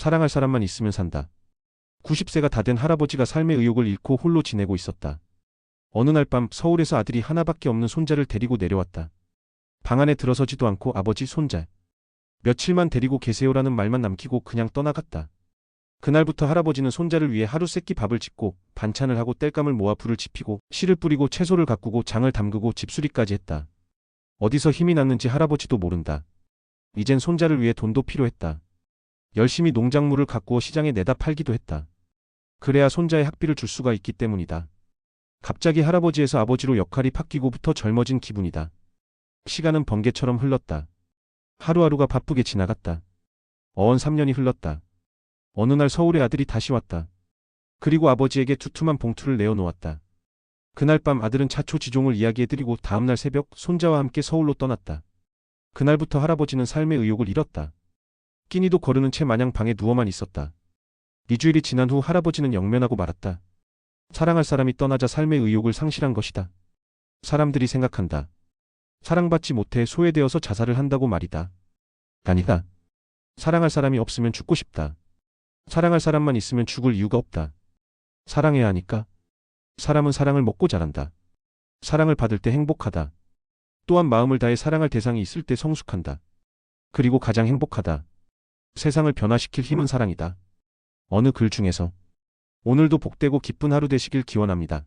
사랑할 사람만 있으면 산다. 90세가 다 된 할아버지가 삶의 의욕을 잃고 홀로 지내고 있었다. 어느 날 밤 서울에서 아들이 하나밖에 없는 손자를 데리고 내려왔다. 방 안에 들어서지도 않고 아버지 손자. 며칠만 데리고 계세요라는 말만 남기고 그냥 떠나갔다. 그날부터 할아버지는 손자를 위해 하루 세끼 밥을 짓고 반찬을 하고 땔감을 모아 불을 지피고 씨를 뿌리고 채소를 가꾸고 장을 담그고 집수리까지 했다. 어디서 힘이 났는지 할아버지도 모른다. 이젠 손자를 위해 돈도 필요했다. 열심히 농작물을 가꾸어 시장에 내다 팔기도 했다. 그래야 손자의 학비를 줄 수가 있기 때문이다. 갑자기 할아버지에서 아버지로 역할이 바뀌고부터 젊어진 기분이다. 시간은 번개처럼 흘렀다. 하루하루가 바쁘게 지나갔다. 어언 3년이 흘렀다. 어느 날 서울의 아들이 다시 왔다. 그리고 아버지에게 두툼한 봉투를 내어놓았다. 그날 밤 아들은 차초지종을 이야기해드리고 다음날 새벽 손자와 함께 서울로 떠났다. 그날부터 할아버지는 삶의 의욕을 잃었다. 끼니도 거르는 채 마냥 방에 누워만 있었다. 이주일이 지난 후 할아버지는 영면하고 말았다. 사랑할 사람이 떠나자 삶의 의욕을 상실한 것이다. 사람들이 생각한다. 사랑받지 못해 소외되어서 자살을 한다고 말이다. 아니다. 사랑할 사람이 없으면 죽고 싶다. 사랑할 사람만 있으면 죽을 이유가 없다. 사랑해야 하니까. 사람은 사랑을 먹고 자란다. 사랑을 받을 때 행복하다. 또한 마음을 다해 사랑할 대상이 있을 때 성숙한다. 그리고 가장 행복하다. 세상을 변화시킬 힘은 사랑이다. 어느 글 중에서 오늘도 복되고 기쁜 하루 되시길 기원합니다.